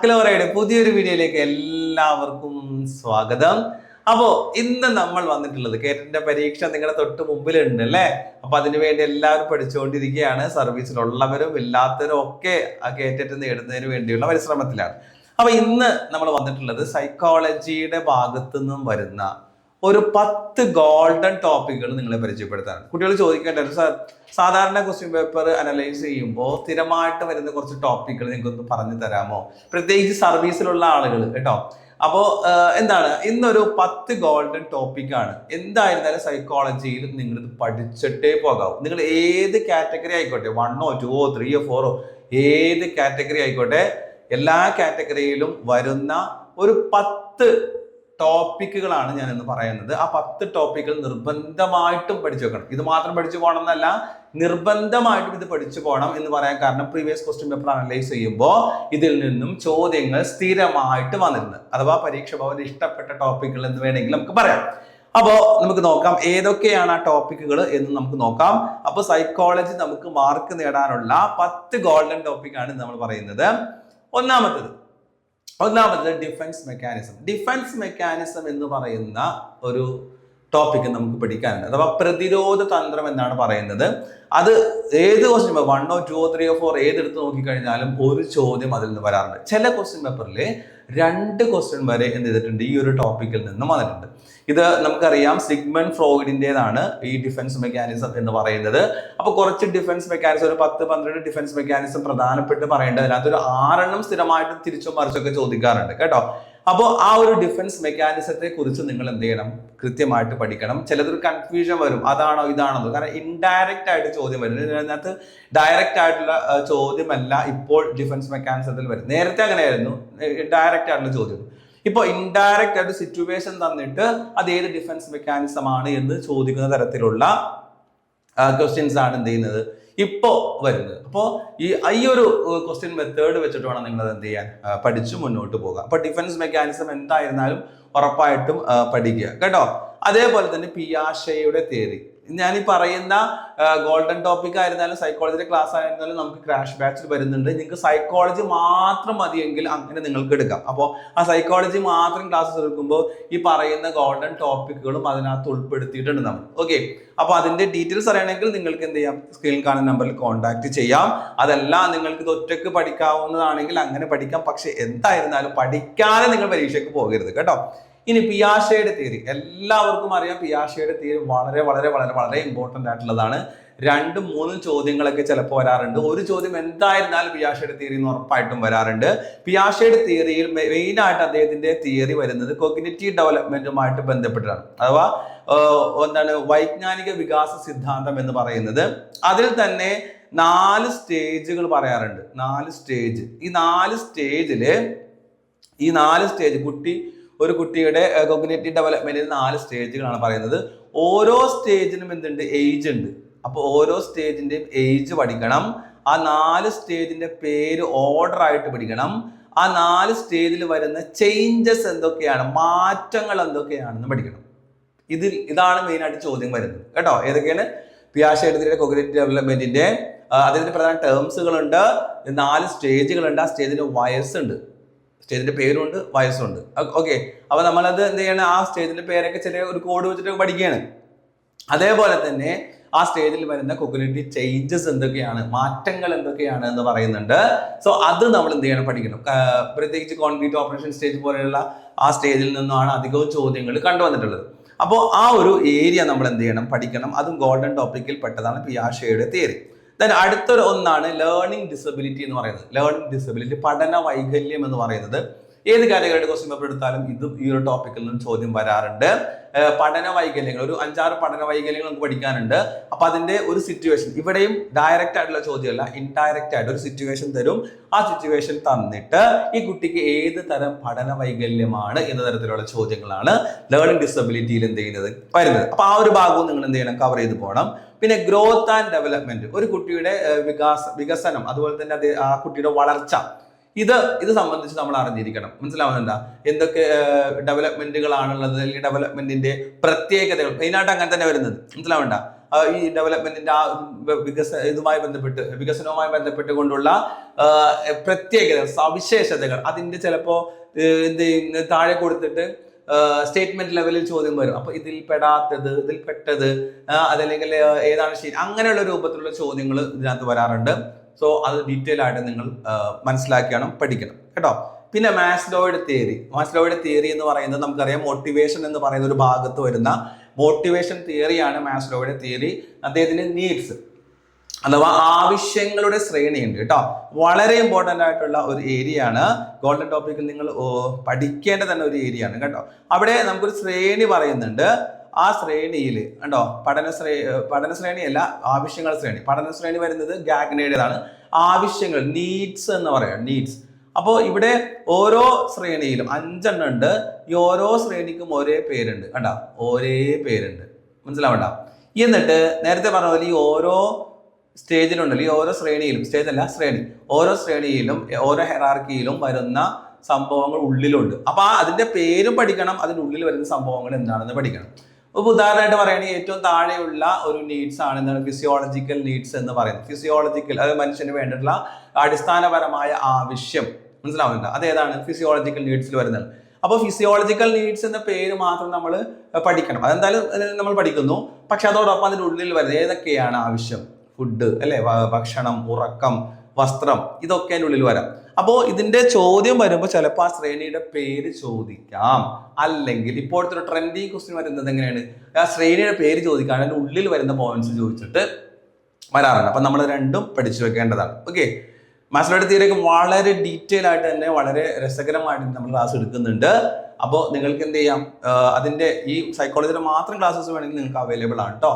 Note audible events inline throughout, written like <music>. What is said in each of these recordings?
അക്ലോറയുടെ പുതിയൊരു വീഡിയോയിലേക്ക് എല്ലാവർക്കും സ്വാഗതം. അപ്പോ ഇന്ന് നമ്മൾ വന്നിട്ടുള്ളത് കേട്ടിന്റെ പരീക്ഷ നിങ്ങളുടെ തൊട്ട് മുമ്പിലുണ്ട് അല്ലേ? അപ്പൊ അതിനുവേണ്ടി എല്ലാവരും പഠിച്ചുകൊണ്ടിരിക്കുകയാണ്. സർവീസിലുള്ളവരും ഇല്ലാത്തവരും ഒക്കെ ആ കേറ്റിട്ട് നേടുന്നതിന് വേണ്ടിയുള്ള പരിശ്രമത്തിലാണ്. അപ്പൊ ഇന്ന് നമ്മൾ വന്നിട്ടുള്ളത് സൈക്കോളജിയുടെ ഭാഗത്തു നിന്നും വരുന്ന ഒരു പത്ത് ഗോൾഡൻ ടോപ്പിക്കുകൾ നിങ്ങളെ പരിചയപ്പെടുത്താനാണ് കുട്ടികൾ ചോദിക്കേണ്ടത് സാർ സാധാരണ ക്വസ്റ്റ്യൻ പേപ്പർ അനലൈസ് ചെയ്യുമ്പോൾ സ്ഥിരമായിട്ട് വരുന്ന കുറച്ച് ടോപ്പിക്കുകൾ നിങ്ങൾക്കൊന്ന് പറഞ്ഞു തരാമോ? പ്രത്യേകിച്ച് സർവീസിലുള്ള ആളുകൾ കേട്ടോ. അപ്പോൾ എന്താണ്? ഇന്നൊരു പത്ത് ഗോൾഡൻ ടോപ്പിക്കാണ് എന്തായിരുന്നാലും സൈക്കോളജിയിൽ നിങ്ങൾ ഇത് പഠിച്ചിട്ടേ പോകാവും. നിങ്ങൾ ഏത് കാറ്റഗറി ആയിക്കോട്ടെ വണ്ണോ ടുവോ ത്രീയോ ഫോറോ ഏത് കാറ്റഗറി ആയിക്കോട്ടെ എല്ലാ കാറ്റഗറിയിലും വരുന്ന ഒരു പത്ത് ടോപ്പിക്കുകളാണ് ഞാൻ ഇന്ന് പറയുന്നത്. ആ പത്ത് ടോപ്പിക്കുകൾ നിർബന്ധമായിട്ടും പഠിച്ചു വെക്കണം. ഇത് മാത്രം പഠിച്ചു പോകണം എന്നല്ല നിർബന്ധമായിട്ടും ഇത് പഠിച്ചു പോകണം എന്ന് പറയാൻ കാരണം പ്രീവിയസ് ക്വസ്റ്റ്യൻ പേപ്പർ അനലൈസ് ചെയ്യുമ്പോൾ ഇതിൽ നിന്നും ചോദ്യങ്ങൾ സ്ഥിരമായിട്ട് വന്നിരുന്നത് അഥവാ പരീക്ഷ ഭവന് ഇഷ്ടപ്പെട്ട ടോപ്പിക്കുകൾ എന്ന് വേണമെങ്കിൽ നമുക്ക് പറയാം. അപ്പോൾ നമുക്ക് നോക്കാം ഏതൊക്കെയാണ് ആ ടോപ്പിക്കുകൾ എന്ന് നമുക്ക് നോക്കാം. അപ്പോൾ സൈക്കോളജി നമുക്ക് മാർക്ക് നേടാനുള്ള പത്ത് ഗോൾഡൻ ടോപ്പിക്കാണ് നമ്മൾ പറയുന്നത്. ഒന്നാമത്തത് ഒന്നാമത് ഡിഫൻസ് മെക്കാനിസം ഡിഫൻസ് മെക്കാനിസം എന്ന് പറയുന്ന ഒരു ടോപ്പിക്ക് നമുക്ക് പഠിക്കാനുണ്ട്. അഥവാ പ്രതിരോധ തന്ത്രം എന്നാണ് പറയുന്നത്. അത് ഏത് ക്വസ്റ്റ്യൻ പേപ്പർ വണ്ണോ ടു ത്രീയോ ഫോർ ഏതെടുത്ത് നോക്കിക്കഴിഞ്ഞാലും ഒരു ചോദ്യം അതിൽ നിന്ന് വരാറുണ്ട്. ചില ക്വസ്റ്റ്യൻ പേപ്പറിൽ രണ്ട് ക്വസ്റ്റ്യൻ വരെ എന്ത് ചെയ്തിട്ടുണ്ട്? ഈ ഒരു ടോപ്പിക്കിൽ നിന്നും വന്നിട്ടുണ്ട്. ഇത് നമുക്കറിയാം സിഗ്മൻ ഫ്രോയിഡിന്റെതാണ് ഈ ഡിഫൻസ് മെക്കാനിസം എന്ന് പറയുന്നത്. അപ്പോൾ കുറച്ച് ഡിഫൻസ് മെക്കാനിസം ഒരു പത്ത് പന്ത്രണ്ട് ഡിഫൻസ് മെക്കാനിസം പ്രധാനപ്പെട്ട് പറയേണ്ടത് അതിനകത്ത് ഒരു ആറെണ്ണം സ്ഥിരമായിട്ട് തിരിച്ചും മറിച്ചൊക്കെ ചോദിക്കാറുണ്ട്. കേട്ടോ? അപ്പോൾ ആ ഒരു ഡിഫൻസ് മെക്കാനിസത്തെ കുറിച്ച് നിങ്ങൾ എന്ത് ചെയ്യണം? കൃത്യമായിട്ട് പഠിക്കണം. ചിലതൊരു കൺഫ്യൂഷൻ വരും. അതാണോ ഇതാണോ. കാരണം ഇൻഡയറക്റ്റ് ആയിട്ട് ചോദ്യം വരും. ഇതിനകത്ത് ഡയറക്റ്റ് ആയിട്ടുള്ള ചോദ്യമല്ല ഇപ്പോൾ ഡിഫൻസ് മെക്കാനിസത്തിൽ വരും നേരത്തെ അങ്ങനെയായിരുന്നു. ഡയറക്റ്റ് ആയിട്ടുള്ള ചോദ്യം. ഇപ്പോൾ ഇൻഡയറക്റ്റ് ആയിട്ട് സിറ്റുവേഷൻ തന്നിട്ട് അത് ഏത് ഡിഫൻസ് മെക്കാനിസമാണ് എന്ന് ചോദിക്കുന്ന തരത്തിലുള്ള ക്വസ്റ്റ്യൻസ് ആണ് എന്ത് ചെയ്യുന്നത്? ഇപ്പോൾ വരുന്നത്. അപ്പോ ഈ ഈ ഒരു ക്വസ്റ്റ്യൻ മെത്തേഡ് വെച്ചിട്ട് വേണം നിങ്ങൾ എന്ത് ചെയ്യാൻ പഠിച്ചു മുന്നോട്ട് പോകാം. അപ്പോൾ ഡിഫൻസ് മെക്കാനിസം എന്തായിരുന്നാലും ഉറപ്പായിട്ടും പഠിക്കുക. കേട്ടോ? അതേപോലെ തന്നെ പിയാഷയുടെ തിയറി ഞാൻ ഈ പറയുന്ന ഗോൾഡൻ ടോപ്പിക് ആയിരുന്നാലും സൈക്കോളജിയുടെ ക്ലാസ് ആയിരുന്നാലും നമുക്ക് ക്രാഷ് ബാച്ചിൽ വരുന്നുണ്ട്. നിങ്ങൾക്ക് സൈക്കോളജി മാത്രം മതിയെങ്കിൽ അങ്ങനെ നിങ്ങൾക്ക് എടുക്കാം. അപ്പോൾ ആ സൈക്കോളജി മാത്രം ക്ലാസ്സസ് എടുക്കുമ്പോൾ ഈ പറയുന്ന ഗോൾഡൻ ടോപ്പിക്കുകളും അതിനകത്ത് ഉൾപ്പെടുത്തിയിട്ടുണ്ട് നമ്മൾ. ഓക്കെ അപ്പോൾ അതിന്റെ ഡീറ്റെയിൽസ് അറിയണമെങ്കിൽ നിങ്ങൾക്ക് എന്ത് ചെയ്യാം? സ്ക്രീനിൽ കാണുന്ന നമ്പറിൽ കോൺടാക്ട് ചെയ്യാം. അതല്ല നിങ്ങൾക്ക് ഇത് ഒറ്റയ്ക്ക് പഠിക്കാവുന്നതാണെങ്കിൽ അങ്ങനെ പഠിക്കാം. പക്ഷേ എന്തായിരുന്നാലും പഠിക്കാതെ നിങ്ങൾ പരീക്ഷയ്ക്ക് പോകരുത് കേട്ടോ. ഇനി പിയാഷയുടെ തിയറി എല്ലാവർക്കും അറിയാം പിയാഷയുടെ തിയറി വളരെ വളരെ വളരെ വളരെ ഇമ്പോർട്ടന്റ് ആയിട്ടുള്ളതാണ്. രണ്ടും മൂന്നും ചോദ്യങ്ങളൊക്കെ ചിലപ്പോൾ വരാറുണ്ട്. ഒരു ചോദ്യം എന്തായിരുന്നാലും പിയാഷയുടെ തിയറി എന്ന് ഉറപ്പായിട്ടും വരാറുണ്ട്. പിയാഷയുടെ തിയറിയിൽ മെയിൻ ആയിട്ട് അദ്ദേഹത്തിന്റെ തിയറി വരുന്നത് കൊഗ്നിറ്റീവ് ഡെവലപ്മെന്റുമായിട്ട് ബന്ധപ്പെട്ടാണ് അഥവാ എന്താണ് വൈജ്ഞാനിക വികാസ സിദ്ധാന്തം എന്ന് പറയുന്നത്. അതിൽ തന്നെ നാല് സ്റ്റേജുകൾ പറയാറുണ്ട്. നാല് സ്റ്റേജ്. ഈ നാല് സ്റ്റേജിൽ ഈ നാല് സ്റ്റേജ് കുട്ടി ഒരു കുട്ടിയുടെ കോഗ്നേറ്റീവ് ഡെവലപ്മെന്റിൽ നാല് സ്റ്റേജുകളാണ് പറയുന്നത്. ഓരോ സ്റ്റേജിനും എന്തുണ്ട്? ഏജ് ഉണ്ട്. അപ്പോൾ ഓരോ സ്റ്റേജിന്റെയും ഏജ് പഠിക്കണം. ആ നാല് സ്റ്റേജിന്റെ പേര് ഓർഡർ ആയിട്ട് പഠിക്കണം. ആ നാല് സ്റ്റേജിൽ വരുന്ന ചേഞ്ചസ് എന്തൊക്കെയാണ്? മാറ്റങ്ങൾ എന്തൊക്കെയാണെന്ന് പഠിക്കണം. ഇതിൽ ഇതാണ് മെയിൻ ആയിട്ട് ചോദ്യം വരുന്നത്. കേട്ടോ? ഏതൊക്കെയാണ്? പിയാഷ എടുത്തിട്ട് കോഗ്നേറ്റീവ് ഡെവലപ്മെന്റിന്റെ അതിന്റെ പ്രധാന ടേംസുകളുണ്ട് നാല് സ്റ്റേജുകളുണ്ട് ആ സ്റ്റേജിന്റെ വയസ്സുണ്ട്. സ്റ്റേജിന്റെ പേരുണ്ട് വയസ്സുണ്ട്. ഓക്കെ അപ്പോൾ നമ്മളത് എന്ത് ചെയ്യണം? ആ സ്റ്റേജിന്റെ പേരൊക്കെ ചെറിയ ഒരു കോഡ് വെച്ചിട്ട് പഠിക്കുകയാണ്. അതേപോലെ തന്നെ ആ സ്റ്റേജിൽ വരുന്ന കൊക്കുലിറ്റി ചേഞ്ചസ് എന്തൊക്കെയാണ്? മാറ്റങ്ങൾ എന്തൊക്കെയാണ് എന്ന് പറയുന്നുണ്ട്. സോ അത് നമ്മൾ എന്ത് ചെയ്യണം? പഠിക്കണം. പ്രത്യേകിച്ച് കോൺക്രീറ്റ് ഓപ്പറേഷൻ സ്റ്റേജ് പോലെയുള്ള ആ സ്റ്റേജിൽ നിന്നാണ് അധികവും ചോദ്യങ്ങൾ കണ്ടുവന്നിട്ടുള്ളത്. അപ്പോൾ ആ ഒരു ഏരിയ നമ്മൾ എന്ത് ചെയ്യണം? പഠിക്കണം. അതും ഗോൾഡൻ ടോപ്പിക്കിൽ പെട്ടതാണ് പിയാഷയുടെ തിയറി ദെൻ അടുത്തൊരു ഒന്നാണ് ലേണിംഗ് ഡിസബിലിറ്റി എന്ന് പറയുന്നത്. ലേണിംഗ് ഡിസബിലിറ്റി പഠന വൈകല്യം എന്ന് പറയുന്നത്. ഏത് കാറ്റഗറിയുടെ ക്വസ്റ്റ്യൻ പേപ്പർ എടുത്താലും ഇതും ഈ ഒരു ടോപ്പിക്കിൽ നിന്നും ചോദ്യം വരാറുണ്ട്. പഠന വൈകല്യങ്ങൾ. ഒരു അഞ്ചാറ് പഠന വൈകല്യങ്ങൾ നമുക്ക് പഠിക്കാനുണ്ട്. അപ്പൊ അതിന്റെ ഒരു സിറ്റുവേഷൻ ഇവിടെയും ഡയറക്റ്റ് ആയിട്ടുള്ള ചോദ്യമല്ല ഇൻഡയറക്റ്റ് ആയിട്ട് ഒരു സിറ്റുവേഷൻ തരും. ആ സിറ്റുവേഷൻ തന്നിട്ട് ഈ കുട്ടിക്ക് ഏത് തരം പഠന വൈകല്യമാണ് എന്ന തരത്തിലുള്ള ചോദ്യങ്ങളാണ് ലേണിംഗ് ഡിസബിലിറ്റിയിൽ എന്ത് ചെയ്യുന്നത്? വരുന്നത്. അപ്പൊ ആ ഒരു ഭാഗവും നിങ്ങൾ എന്ത് ചെയ്യണം? കവർ ചെയ്ത് പോകണം. പിന്നെ ഗ്രോത്ത് ആൻഡ് ഡെവലപ്മെന്റ് ഒരു കുട്ടിയുടെ വികാസ വികസനം. അതുപോലെ തന്നെ ആ കുട്ടിയുടെ വളർച്ച. ഇത് ഇത് സംബന്ധിച്ച് നമ്മൾ അറിഞ്ഞിരിക്കണം. മനസ്സിലാവുന്നുണ്ടോ? എന്തൊക്കെ ഡെവലപ്മെന്റുകളാണുള്ളത് അല്ലെങ്കിൽ ഡെവലപ്മെന്റിന്റെ പ്രത്യേകതകൾ. മെയിനായിട്ട് അങ്ങനെ തന്നെ വരുന്നത്. മനസ്സിലാവണ്ട ഈ ഡെവലപ്മെന്റിന്റെ ആ വികസ ഇതുമായി ബന്ധപ്പെട്ട് വികസനവുമായി ബന്ധപ്പെട്ട് കൊണ്ടുള്ള പ്രത്യേകതകൾ സവിശേഷതകൾ. അതിന്റെ ചിലപ്പോ എന്ത് താഴെ കൊടുത്തിട്ട് സ്റ്റേറ്റ്മെന്റ് ലെവലിൽ ചോദ്യം വരും. അപ്പൊ ഇതിൽ പെടാത്തത് ഇതിൽ പെട്ടത് അതല്ലെങ്കിൽ ഏതാണ് ശരി? അങ്ങനെയുള്ള രൂപത്തിലുള്ള ചോദ്യങ്ങൾ ഇതിനകത്ത് വരാറുണ്ട്. സോ അത് ഡീറ്റെയിൽ ആയിട്ട് നിങ്ങൾ മനസ്സിലാക്കിയാണ് പഠിക്കണം. കേട്ടോ? പിന്നെ മാസ്ലോയുടെ തിയറി മാസ്ലോയുടെ തിയറി എന്ന് പറയുന്നത് നമുക്കറിയാം മോട്ടിവേഷൻ എന്ന് പറയുന്ന ഒരു ഭാഗത്ത് വരുന്ന മോട്ടിവേഷൻ തിയറിയാണ് മാസ്ലോയുടെ തിയറി അദ്ദേഹത്തിന്റെ നീഡ്സ് അഥവാ ആവശ്യങ്ങളുടെ ശ്രേണിയുണ്ട്. കേട്ടോ? വളരെ ഇമ്പോർട്ടന്റ് ആയിട്ടുള്ള ഒരു ഏരിയ ആണ്. ഗോൾഡൻ ടോപ്പിക്കിൽ നിങ്ങൾ പഠിക്കേണ്ട തന്നെ ഒരു ഏരിയ ആണ്. കേട്ടോ? അവിടെ നമുക്കൊരു ശ്രേണി പറയുന്നുണ്ട്. ആ ശ്രേണിയിൽ ഉണ്ടോ പഠന ശ്രേ പഠന ശ്രേണിയല്ല ആവശ്യങ്ങൾ ശ്രേണി. പഠന ശ്രേണി വരുന്നത് ഗാഗ്നയുടേതാണ്. ആവശ്യങ്ങൾ നീഡ്സ് എന്ന് പറയാം നീഡ്സ് അപ്പോൾ ഇവിടെ ഓരോ ശ്രേണിയിലും അഞ്ചെണ്ണം ഉണ്ട്. ഈ ഓരോ ശ്രേണിക്കും ഒരേ പേരുണ്ട് കണ്ടോ? ഒരേ പേരുണ്ട്. മനസ്സിലാവണ്ട? എന്നിട്ട് നേരത്തെ പറഞ്ഞ പോലെ ഈ ഓരോ സ്റ്റേജിലുണ്ടല്ലോ ഈ ഓരോ ശ്രേണിയിലും സ്റ്റേജ് അല്ല ശ്രേണി. ഓരോ ശ്രേണിയിലും ഓരോ ഹെറാർക്കിയിലും വരുന്ന സംഭവങ്ങൾ ഉള്ളിലുണ്ട്. അപ്പൊ ആ അതിന്റെ പേരും പഠിക്കണം അതിന്റെ ഉള്ളിൽ വരുന്ന സംഭവങ്ങൾ എന്താണെന്ന് പഠിക്കണം. ഇപ്പൊ ഉദാഹരണമായിട്ട് പറയുകയാണെങ്കിൽ ഏറ്റവും താഴെയുള്ള ഒരു നീഡ്സ് ആണ് എന്താണ്? ഫിസിയോളജിക്കൽ നീഡ്സ് എന്ന് പറയുന്നത്. ഫിസിയോളജിക്കൽ അതായത് മനുഷ്യന് വേണ്ടിയിട്ടുള്ള അടിസ്ഥാനപരമായ ആവശ്യം. മനസ്സിലാവുന്നുണ്ട്? അത് ഏതാണ്? ഫിസിയോളജിക്കൽ നീഡ്സിൽ വരുന്നത്. അപ്പോൾ ഫിസിയോളജിക്കൽ നീഡ്സ് എന്ന പേര് മാത്രം നമ്മൾ പഠിക്കണം. അതെന്തായാലും നമ്മൾ പഠിക്കുന്നു. പക്ഷെ അതോടൊപ്പം അതിന്റെ ഉള്ളിൽ വരുന്നത് ഏതൊക്കെയാണ് ആവശ്യം? ഫുഡ് അല്ലെ? ഭക്ഷണം ഉറക്കം വസ്ത്രം ഇതൊക്കെ അതിന്റെ ഉള്ളിൽ വരാം. അപ്പോൾ ഇതിന്റെ ചോദ്യം വരുമ്പോൾ ചിലപ്പോൾ ആ ശ്രേണിയുടെ പേര് ചോദിക്കാം. അല്ലെങ്കിൽ ഇപ്പോഴത്തെ ഒരു ട്രെൻഡിങ് ക്വസ്റ്റ്യൻ വരുന്നത് എങ്ങനെയാണ് ആ ശ്രേണിയുടെ പേര് ചോദിക്കാൻ അതിന്റെ ഉള്ളിൽ വരുന്ന പോയിന്റ്സ് ചോദിച്ചിട്ട് വരാറുണ്ട്. അപ്പം നമ്മൾ രണ്ടും പഠിച്ചു വെക്കേണ്ടതാണ്. ഓക്കെ മാസ്റ്ററുടെ തീരേക്ക് വളരെ ഡീറ്റെയിൽ ആയിട്ട് തന്നെ വളരെ രസകരമായിട്ട് നമ്മൾ ക്ലാസ് എടുക്കുന്നുണ്ട്. അപ്പോൾ നിങ്ങൾക്ക് എന്ത് ചെയ്യാം? അതിന്റെ ഈ സൈക്കോളജിയുടെ മാത്രം ക്ലാസ്സസ് വേണമെങ്കിൽ നിങ്ങൾക്ക് അവൈലബിൾ ആണ് കേട്ടോ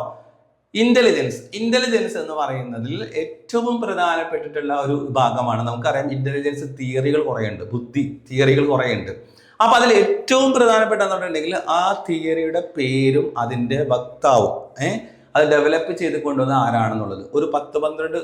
ഇന്റലിജൻസ് ഇന്റലിജൻസ് എന്ന് പറയുന്നതിൽ ഏറ്റവും പ്രധാനപ്പെട്ടിട്ടുള്ള ഒരു ഭാഗമാണ്. നമുക്കറിയാം ഇന്റലിജൻസ് തിയറികൾ കുറേയുണ്ട്. ബുദ്ധി തിയറികൾ കുറേയുണ്ട്. അപ്പൊ അതിൽ ഏറ്റവും പ്രധാനപ്പെട്ട പറഞ്ഞിട്ടുണ്ടെങ്കിൽ ആ തിയറിയുടെ പേരും അതിന്റെ വക്താവും. ഏഹ് അത് ഡെവലപ്പ് ചെയ്ത് കൊണ്ടുവന്ന ആരാണെന്നുള്ളത്. ഒരു പത്ത് പന്ത്രണ്ട്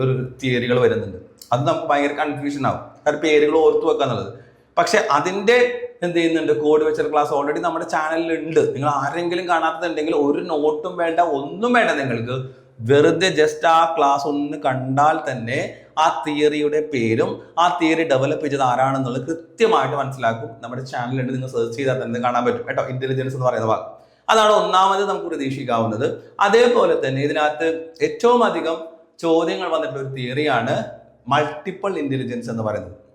ഒരു തിയറികൾ വരുന്നുണ്ട്. അത് നമുക്ക് ഭയങ്കര കൺഫ്യൂഷൻ ആവും. കാരണം പേരുകൾ ഓർത്തു വെക്കാന്നുള്ളത്. പക്ഷെ അതിന്റെ എന്ത് ചെയ്യുന്നുണ്ട്? കോഡ് വെച്ചർ ക്ലാസ് ഓൾറെഡി നമ്മുടെ ചാനലിൽ ഉണ്ട്. നിങ്ങൾ ആരെങ്കിലും കാണാത്തതുണ്ടെങ്കിൽ ഒരു നോട്ടും വേണ്ട ഒന്നും വേണ്ട നിങ്ങൾക്ക്. വെറുതെ ജസ്റ്റ് ആ ക്ലാസ് ഒന്ന് കണ്ടാൽ തന്നെ ആ തിയറിയുടെ പേരും ആ തിയറി ഡെവലപ്പ് ചെയ്തത് ആരാണെന്നുള്ളത് കൃത്യമായിട്ട് മനസ്സിലാക്കും. നമ്മുടെ ചാനലുണ്ട് നിങ്ങൾ സെർച്ച് ചെയ്താൽ തന്നെ കാണാൻ പറ്റും. കേട്ടോ? ഇന്റലിജൻസ് എന്ന് പറയുന്ന ഭാഗം. അതാണ് ഒന്നാമത് നമുക്ക് പ്രതീക്ഷിക്കാവുന്നത്. അതേപോലെ തന്നെ ഇതിനകത്ത് ഏറ്റവും അധികം ചോദ്യങ്ങൾ വന്നിട്ടുള്ള ഒരു തിയറിയാണ് മൾട്ടിപ്പിൾ ഇന്റലിജൻസ് എന്ന് പറയുന്നത്.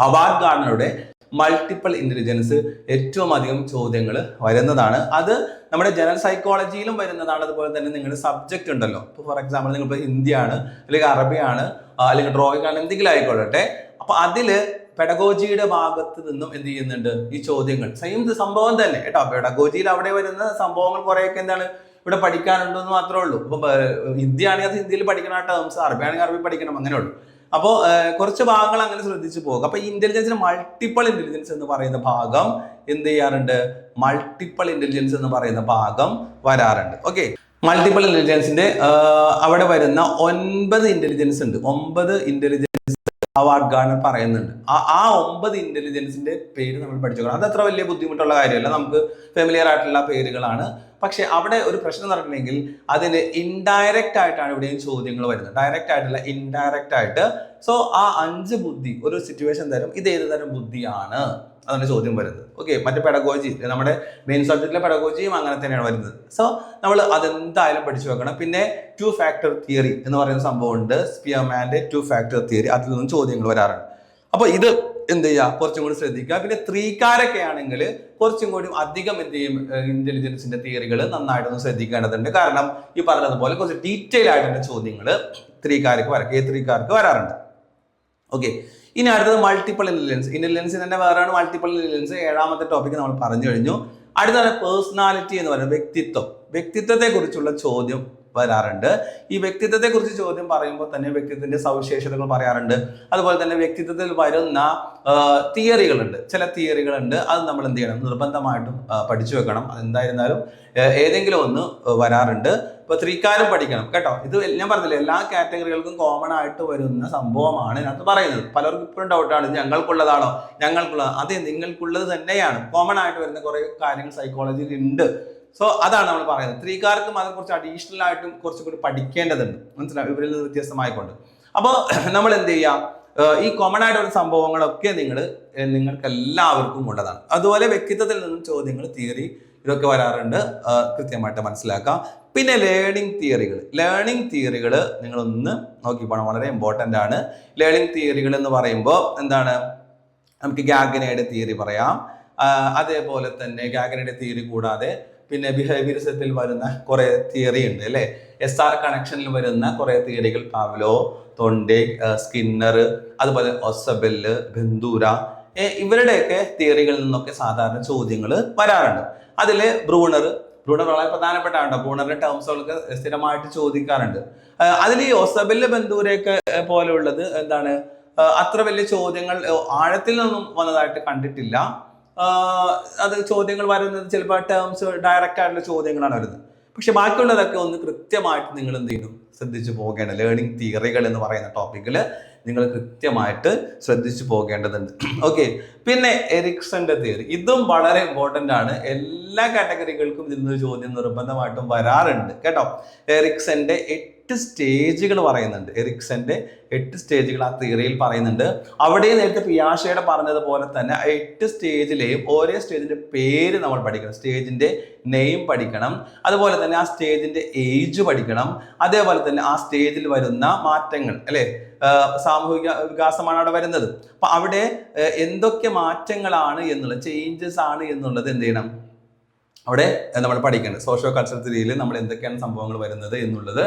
ഹവാർഡ് ഗാർഡനറുടെ മൾട്ടിപ്പിൾ ഇന്റലിജൻസ് ഏറ്റവും അധികം ചോദ്യങ്ങൾ വരുന്നതാണ്. അത് നമ്മുടെ ജനറൽ സൈക്കോളജിയിലും വരുന്നതാണ്. അതുപോലെ തന്നെ നിങ്ങളുടെ സബ്ജക്റ്റ് ഉണ്ടല്ലോ. ഇപ്പോൾ ഫോർ എക്സാമ്പിൾ നിങ്ങൾ ഇപ്പോൾ ഹിന്ദിയാണ് അല്ലെങ്കിൽ അറബിയാണ് അല്ലെങ്കിൽ ഡ്രോയിങ് ആണ് എന്തെങ്കിലും ആയിക്കോട്ടെ. അപ്പൊ അതിൽ പെഡഗോജിയുടെ ഭാഗത്ത് നിന്നും എന്ത് ചെയ്യുന്നുണ്ട്? ഈ ചോദ്യങ്ങൾ. സെയിം സംഭവം തന്നെ കേട്ടോ. പെഡഗോജിയിൽ അവിടെ വരുന്ന സംഭവങ്ങൾ കുറേയൊക്കെ എന്താണ്? ഇവിടെ പഠിക്കാനുണ്ടെന്ന് മാത്രമേ ഉള്ളൂ. ഇപ്പൊ ഹിന്ദി ആണെങ്കിൽ അത് ഹിന്ദിയിൽ പഠിക്കണം ടേംസ് അറബി ആണെങ്കിൽ അറബി പഠിക്കണം അങ്ങനെ ഉള്ളൂ അപ്പോൾ കുറച്ച് ഭാഗങ്ങൾ അങ്ങനെ ശ്രദ്ധിച്ചു പോകും അപ്പൊ ഇന്റലിജൻസിന് മൾട്ടിപ്പിൾ ഇന്റലിജൻസ് എന്ന് പറയുന്ന ഭാഗം എന്ത് ചെയ്യാറുണ്ട്? മൾട്ടിപ്പിൾ ഇന്റലിജൻസ് എന്ന് പറയുന്ന ഭാഗം വരാറുണ്ട്. ഓക്കെ മൾട്ടിപ്പിൾ ഇന്റലിജൻസിന്റെ അവിടെ വരുന്ന ഒൻപത് ഇന്റലിജൻസ് ഉണ്ട്. ഒമ്പത് ഇന്റലിജൻസ് അവാർഡ് ഗാർഡൻ പറയുന്നുണ്ട്. ആ ആ ഒമ്പത് ഇന്റലിജൻസിന്റെ പേര് നമ്മൾ പഠിച്ചോളാം. അത് അത്ര വലിയ ബുദ്ധിമുട്ടുള്ള കാര്യമല്ല. നമുക്ക് ഫെമിലിയർ ആയിട്ടുള്ള പേരുകളാണ്. പക്ഷെ അവിടെ ഒരു പ്രശ്നം നടക്കണമെങ്കിൽ അതിന് ഇൻഡയറക്റ്റ് ആയിട്ടാണ് ഇവിടെയും ചോദ്യങ്ങൾ വരുന്നത്. ഡയറക്റ്റ് ആയിട്ടല്ല ഇൻഡയറക്റ്റ് ആയിട്ട്. സോ ആ അഞ്ച് ബുദ്ധി ഒരു സിറ്റുവേഷൻ തരും. ഇത് ഏത് തരം ബുദ്ധിയാണ്? അതാണ് ചോദ്യം വരുന്നത്. ഓക്കെ മറ്റേ പെഡഗോജി നമ്മുടെ മെയിൻ സബ്ജക്റ്റിലെ പെഡഗോജിയും അങ്ങനെ തന്നെയാണ് വരുന്നത്. സോ നമ്മൾ അതെന്തായാലും പഠിച്ചു വെക്കണം. പിന്നെ ടു ഫാക്ടർ തിയറി എന്ന് പറയുന്ന സംഭവം ഉണ്ട്. സ്പിയർമാന്റെ ടു ഫാക്ടർ തിയറി അതിൽ നിന്നും ചോദ്യങ്ങൾ വരാറുണ്ട്. അപ്പോൾ ഇത് എന്ത് ചെയ്യുക? കുറച്ചും കൂടി ശ്രദ്ധിക്കുക. പിന്നെ ത്രീക്കാരൊക്കെ ആണെങ്കിൽ കുറച്ചും കൂടി അധികം എന്ത് ചെയ്യും? ഇന്റലിജൻസിന്റെ തിയറികൾ നന്നായിട്ടൊന്ന് ശ്രദ്ധിക്കേണ്ടതുണ്ട്. കാരണം ഈ പറഞ്ഞതുപോലെ കുറച്ച് ഡീറ്റെയിൽ ആയിട്ടുള്ള ചോദ്യങ്ങൾ ത്രീക്കാർക്ക് വരാം കെ ത്രീക്കാർക്ക് വരാറുണ്ട്. ഓക്കെ ഇനി അടുത്തത് മൾട്ടിപ്പിൾ ഇന്റലിജൻസ് ഇന്റലിജൻസ് തന്നെ വേറെയാണ് മൾട്ടിപ്പിൾ ഇന്റലിജൻസ് ഏഴാമത്തെ ടോപ്പിക് നമ്മൾ പറഞ്ഞു കഴിഞ്ഞു. അടുത്താണ് പേഴ്സണാലിറ്റി എന്ന് പറയുന്നത് വ്യക്തിത്വം. വ്യക്തിത്വത്തെ കുറിച്ചുള്ള ചോദ്യം വരാറുണ്ട്. ഈ വ്യക്തിത്വത്തെ കുറിച്ച് ചോദ്യം പറയുമ്പോൾ തന്നെ വ്യക്തിത്വത്തിന്റെ സവിശേഷതകൾ പറയാറുണ്ട്. അതുപോലെ തന്നെ വ്യക്തിത്വത്തിൽ വരുന്ന തിയറികളുണ്ട്. ചില തിയറികളുണ്ട്. അത് നമ്മൾ എന്ത് ചെയ്യണം? നിർബന്ധമായിട്ടും പഠിച്ചു വെക്കണം. എന്തായിരുന്നാലും ഏതെങ്കിലും ഒന്ന് വരാറുണ്ട്. ഇപ്പൊ ത്രീക്കാരും പഠിക്കണം കേട്ടോ? ഇത് ഞാൻ പറഞ്ഞില്ലേ എല്ലാ കാറ്റഗറികൾക്കും കോമൺ ആയിട്ട് വരുന്ന സംഭവമാണ് ഇതിനകത്ത് പറയുന്നത്. പലർക്കും ഇപ്പോഴും ഡൗട്ടാണ് ഞങ്ങൾക്കുള്ളതാണോ? ഞങ്ങൾക്കുള്ള അതെ നിങ്ങൾക്കുള്ളത് തന്നെയാണ്. കോമൺ ആയിട്ട് വരുന്ന കുറെ കാര്യങ്ങൾ സൈക്കോളജിയിൽ ഉണ്ട് സോ അതാണ് നമ്മൾ പറയുന്നത്. സ്ത്രീക്കാർക്കും അതിനെ കുറിച്ച് അഡീഷണൽ ആയിട്ടും കുറച്ചും കൂടി പഠിക്കേണ്ടതുണ്ട്. മനസ്സിലാവും ഇവരിൽ നിന്ന് വ്യത്യസ്തമായിക്കൊണ്ട്. അപ്പോൾ <clears throat> നമ്മൾ എന്ത് ചെയ്യാം? ഈ കോമൺ ആയിട്ടുള്ള സംഭവങ്ങളൊക്കെ നിങ്ങൾ നിങ്ങൾക്ക് എല്ലാവർക്കും ഉള്ളതാണ് അതുപോലെ വ്യക്തിത്വത്തിൽ നിന്നും ചോദ്യങ്ങൾ തിയറി ഇതൊക്കെ വരാറുണ്ട്. കൃത്യമായിട്ട് മനസ്സിലാക്കാം. പിന്നെ ലേണിംഗ് തിയറികൾ ലേണിംഗ് തിയറികൾ നിങ്ങളൊന്ന് നോക്കി പോകണം വളരെ ഇമ്പോർട്ടന്റ് ആണ്. ലേണിംഗ് തിയറികൾ എന്ന് പറയുമ്പോൾ എന്താണ്? നമുക്ക് ഗാഗനയുടെ തിയറി പറയാം. അതേപോലെ തന്നെ ഗാഗനയുടെ തിയറി കൂടാതെ പിന്നെ ബിഹേവിയറിസത്തിൽ വരുന്ന കുറെ തിയറി ഉണ്ട് അല്ലേ? എസ് ആർ കണക്ഷനിൽ വരുന്ന കുറെ തിയറികൾ പാവ്ലോ തൊണ്ടെ സ്കിന്നർ അതുപോലെ ഒസബെല്ല് ബന്ധൂര ഇവരുടെയൊക്കെ തിയറികളിൽ നിന്നൊക്കെ സാധാരണ ചോദ്യങ്ങൾ വരാറുണ്ട്. അതിൽ ബ്രൂണർ ബ്രൂണർ വളരെ പ്രധാനപ്പെട്ടാണ് ബ്രൂണറിന്റെ ടേംസുകളൊക്കെ സ്ഥിരമായിട്ട് ചോദിക്കാറുണ്ട്. അതിൽ ഈ ഒസബെല്ല് ബന്ധൂരയൊക്കെ പോലെയുള്ളത് എന്താണ്? അത്ര വലിയ ചോദ്യങ്ങൾ ആഴത്തിൽ നിന്നും വന്നതായിട്ട് കണ്ടിട്ടില്ല. അത് ചോദ്യങ്ങൾ വരുന്നത് ചിലപ്പോൾ ടേംസ് ഡയറക്റ്റ് ആയിട്ടുള്ള ചോദ്യങ്ങളാണ് വരുന്നത്. പക്ഷെ ബാക്കിയുള്ളതൊക്കെ ഒന്ന് കൃത്യമായിട്ട് നിങ്ങൾ എന്ത് ചെയ്യണം? ശ്രദ്ധിച്ചു പോകേണ്ട. ലേണിംഗ് തിയറികൾ എന്ന് പറയുന്ന ടോപ്പിക്കിൽ നിങ്ങൾ കൃത്യമായിട്ട് ശ്രദ്ധിച്ചു പോകേണ്ടതുണ്ട്. ഓക്കെ പിന്നെ എറിക്സന്റെ തിയറി ഇതും വളരെ ഇമ്പോർട്ടന്റ് ആണ്. എല്ലാ കാറ്റഗറികൾക്കും ഇതിൽ നിന്ന് ചോദ്യം നിർബന്ധമായിട്ടും വരാറുണ്ട്. കേട്ടോ? എറിക്സന്റെ എട്ട് സ്റ്റേജുകൾ പറയുന്നുണ്ട്. എറിക്സന്റെ എട്ട് സ്റ്റേജുകൾ ആ തിയറിയിൽ പറയുന്നുണ്ട്. അവിടെ നേരത്തെ പിയാഷയുടെ പറഞ്ഞതുപോലെ തന്നെ ആ എട്ട് സ്റ്റേജിലെയും ഓരോ സ്റ്റേജിന്റെ പേര് നമ്മൾ പഠിക്കണം. സ്റ്റേജിന്റെ നെയിം പഠിക്കണം. അതുപോലെ തന്നെ ആ സ്റ്റേജിന്റെ ഏജ് പഠിക്കണം. അതേപോലെ തന്നെ ആ സ്റ്റേജിൽ വരുന്ന മാറ്റങ്ങൾ അല്ലെ? സാമൂഹിക വികാസമാണ് അവിടെ വരുന്നത്. അപ്പൊ അവിടെ എന്തൊക്കെ മാറ്റങ്ങളാണ് എന്നുള്ളത് ചേഞ്ചസ് ആണ് എന്നുള്ളത് എന്ത് ചെയ്യണം? അവിടെ നമ്മൾ പഠിക്കേണ്ടത്. സോഷ്യോ കൾച്ചർ തിരിയിൽ നമ്മൾ എന്തൊക്കെയാണ് സംഭവങ്ങൾ വരുന്നത് എന്നുള്ളത്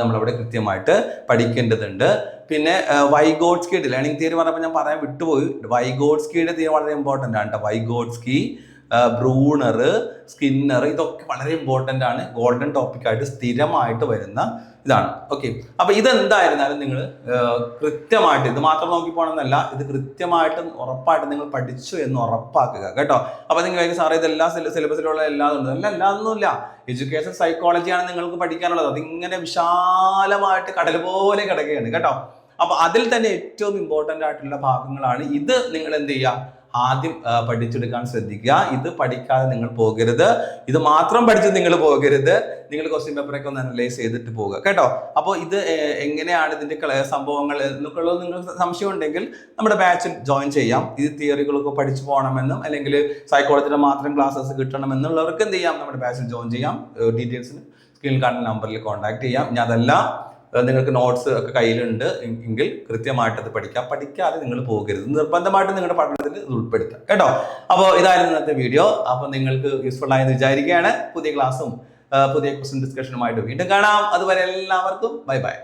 നമ്മളവിടെ കൃത്യമായിട്ട് പഠിക്കേണ്ടതുണ്ട്. പിന്നെ വൈഗോഡ്സ്കിയുടെ ലേണിംഗ് തിയറി പറഞ്ഞപ്പോൾ ഞാൻ പറയാൻ വിട്ടുപോയി. വൈഗോഡ്സ്കിയുടെ തിയറി വളരെ ഇമ്പോർട്ടന്റ് ആണ് കേട്ടോ വൈഗോഡ്സ്കി ബ്രൂണർ സ്കിന്നർ ഇതൊക്കെ വളരെ ഇമ്പോർട്ടന്റ് ആണ്. ഗോൾഡൻ ടോപ്പിക്കായിട്ട് സ്ഥിരമായിട്ട് വരുന്ന ഇതാണ്. ഓക്കെ അപ്പൊ ഇതെന്തായിരുന്നാലും നിങ്ങൾ കൃത്യമായിട്ട് ഇത് മാത്രം നോക്കി പോകണമെന്നല്ല ഇത് കൃത്യമായിട്ട് ഉറപ്പായിട്ട് നിങ്ങൾ പഠിച്ചു എന്ന് ഉറപ്പാക്കുക. കേട്ടോ? അപ്പൊ നിങ്ങൾ സാറേ ഇതെല്ലാം സിലബസിലുള്ള എല്ലാം ഉണ്ട് അല്ല എല്ലാം ഒന്നുമില്ല എഡ്യൂക്കേഷൻ സൈക്കോളജിയാണ് നിങ്ങൾക്ക് പഠിക്കാനുള്ളത്. അതിങ്ങനെ വിശാലമായിട്ട് കടൽ പോലെ കിടക്കുകയാണ്. കേട്ടോ? അപ്പൊ അതിൽ തന്നെ ഏറ്റവും ഇമ്പോർട്ടന്റ് ആയിട്ടുള്ള ഭാഗങ്ങളാണ് ഇത്. നിങ്ങൾ എന്ത് ചെയ്യുക? ആദ്യം പഠിച്ചെടുക്കാൻ ശ്രദ്ധിക്കുക. ഇത് പഠിക്കാതെ നിങ്ങൾ പോകരുത്. ഇത് മാത്രം പഠിച്ച് നിങ്ങൾ പോകരുത്. നിങ്ങൾ ക്വസ്റ്റ്യൻ പേപ്പറൊക്കെ ഒന്ന് അനലൈസ് ചെയ്തിട്ട് പോകുക കേട്ടോ? അപ്പോൾ ഇത് എങ്ങനെയാണ് ഇതിന്റെ സംഭവങ്ങൾ എന്നൊക്കെ നിങ്ങൾ നിങ്ങൾക്ക് സംശയം ഉണ്ടെങ്കിൽ നമ്മുടെ ബാച്ചിൽ ജോയിൻ ചെയ്യാം. ഇത് തിയറികളൊക്കെ പഠിച്ചു പോകണമെന്നും അല്ലെങ്കിൽ സൈക്കോളജിയുടെ മാത്രം ക്ലാസ്സസ് കിട്ടണമെന്നുള്ളവർക്ക് എന്ത് ചെയ്യാം? നമ്മുടെ ബാച്ചിൽ ജോയിൻ ചെയ്യാം. ഡീറ്റെയിൽസിന് സ്ക്രീനിൽ കാണുന്ന നമ്പറിൽ കോൺടാക്ട് ചെയ്യാം. ഞാൻ അതെല്ലാം നിങ്ങൾക്ക് നോട്ട്സ് ഒക്കെ കയ്യിലുണ്ട് എങ്കിൽ കൃത്യമായിട്ട് അത് പഠിക്കാം. പഠിക്കാതെ നിങ്ങൾ പോകരുത്. നിർബന്ധമായിട്ട് നിങ്ങളുടെ പഠനത്തിൽ ഇത് ഉൾപ്പെടുത്താം. കേട്ടോ? അപ്പോൾ ഇതായിരുന്നു ഇന്നത്തെ വീഡിയോ അപ്പോൾ നിങ്ങൾക്ക് യൂസ്ഫുൾ ആയെന്ന് വിചാരിക്കുകയാണ്. പുതിയ ക്ലാസ്സും പുതിയ ക്വസ്റ്റ്യൻ ഡിസ്കഷനുമായിട്ട് വീണ്ടും കാണാം. അതുവരെ എല്ലാവർക്കും ബൈ ബൈ